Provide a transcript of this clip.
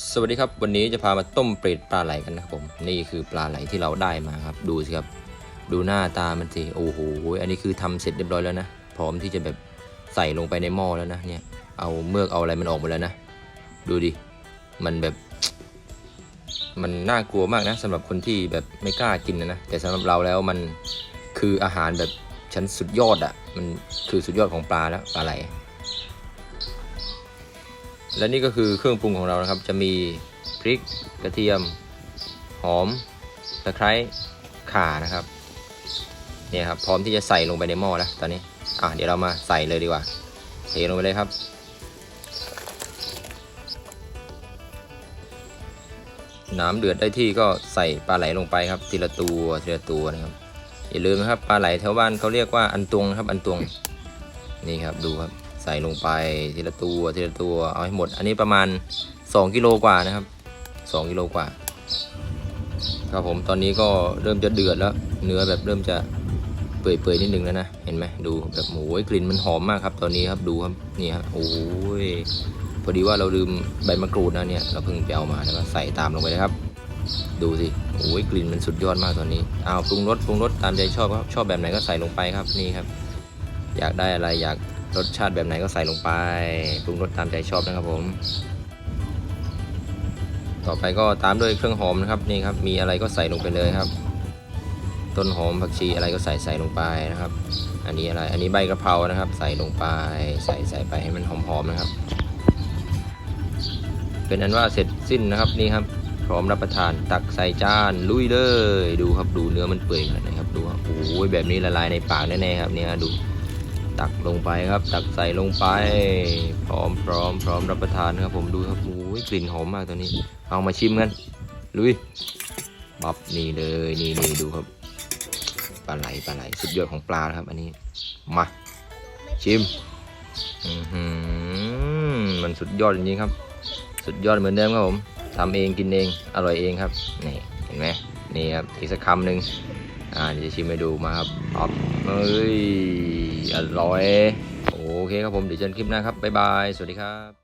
สวัสดีครับวันนี้จะพามาต้มเปรตปลาไหลกันนะครับผมนี่คือปลาไหลที่เราได้มาครับ ดูสิครับ ดูหน้าตามันสิโอ้โหอันนี้คือทำเสร็จเรียบร้อยแล้วนะพร้อมที่จะแบบใส่ลงไปในหม้อแล้วนะเนี่ยเอาเมือกเอาอะไรมันออกหมดแล้วนะ ดูดิมันแบบ มันน่ากลัวมากนะสำหรับคนที่แบบไม่กล้ากินนะนะแต่สำหรับเราแล้วมันคืออาหารแบบชั้นสุดยอดอะ่ะมันคือสุดยอดของปลาแล้วปลาไหล และนี่ก็คือเครื่องปรุงของเรานะครับ จะมีพริกกระเทียม หอมตะไคร้ข่านะครับเนี่ยครับพร้อมที่จะใส่ลงไปในหม้อแล้วตอนนี้อะเดี๋ยวเรามาใส่เลยดีกว่าเทลงไปเลยครับ น้ำเดือดได้ที่ก็ใส่ปลาไหลลงไปครับ ทีละตัวทีละตัวนะครับอย่าลืมนะครับปลาไหลแถวบ้านเขาเรียกว่าอันตวงนะครับอันตวงนี่ครับดูครับ ใส่ลงไปทีละตัวทีละตัวเอาให้หมด อันนี้ประมาณ 2 กิโลกว่านะครับ 2 กิโลกว่า ครับผมตอนนี้ก็เริ่มจะเดือดแล้ว เนื้อแบบเริ่มจะเปื่อยๆนิดนึงแล้วนะ เห็นไหมดูแบบโอ้ยกลิ่นมันหอมมากครับ ตอนนี้ครับดูครับนี่ครับโอ้ยพอดีว่าเราลืมใบมะกรูดนะเนี่ยเราเพิ่งไปเอามาแล้วก็ใส่ตามลงไปเลยครับดูสิโอ้ยกลิ่นมันสุดยอดมากตอนนี้เอาปรุงรสปรุงรสตามใจชอบครับชอบแบบไหนก็ใส่ลงไปครับนี่ครับ อยากได้อะไรอยาก รสชาติแบบไหนก็ใส่ลงไปปรุงรสตามใจชอบนะครับผม ต่อไปก็ตามด้วยเครื่องหอมนะครับนี่ครับ มีอะไรก็ใส่ลงไปเลยครับ ต้นหอมผักชีอะไรก็ใส่ใส่ลงไปนะครับ อันนี้อะไรอันนี้ใบกระเพรานะครับ ใส่ลงไป ใส่ใส่ไปให้มันหอมๆนะครับ เป็นอันว่าเสร็จสิ้นนะครับนี่ครับ พร้อมรับประทานตักใส่จานลุยเลยดูครับดูเนื้อมันเปื่อยขนาดไหนครับดูโอ้ยแบบนี้ละลายในปากแน่ๆครับเนี่ยดู ตักลงไปครับ ตักใส่ลงไป พร้อมพร้อมพร้อมรับประทานครับผมดูครับโอ้ยกลิ่นหอมมากตอนนี้ เอามาชิมกันลุยบับนี่เลยนี่นี่ดูครับปลาไหลปลาไหลสุดยอดของปลาครับ อันนี้มาชิมมันสุดยอดจริงๆครับ สุดยอดเหมือนเดิมครับผมทำเองกินเองอร่อยเองครับนี่เห็นไหมนี่ครับอีกสักคำหนึ่งอ่าเดี๋ยวจะชิมให้ดูมาครับอ๊อบเอ้ย อร่อย โอเคครับผมเดี๋ยวเจอกันคลิปหน้าครับ บ๊ายบาย สวัสดีครับ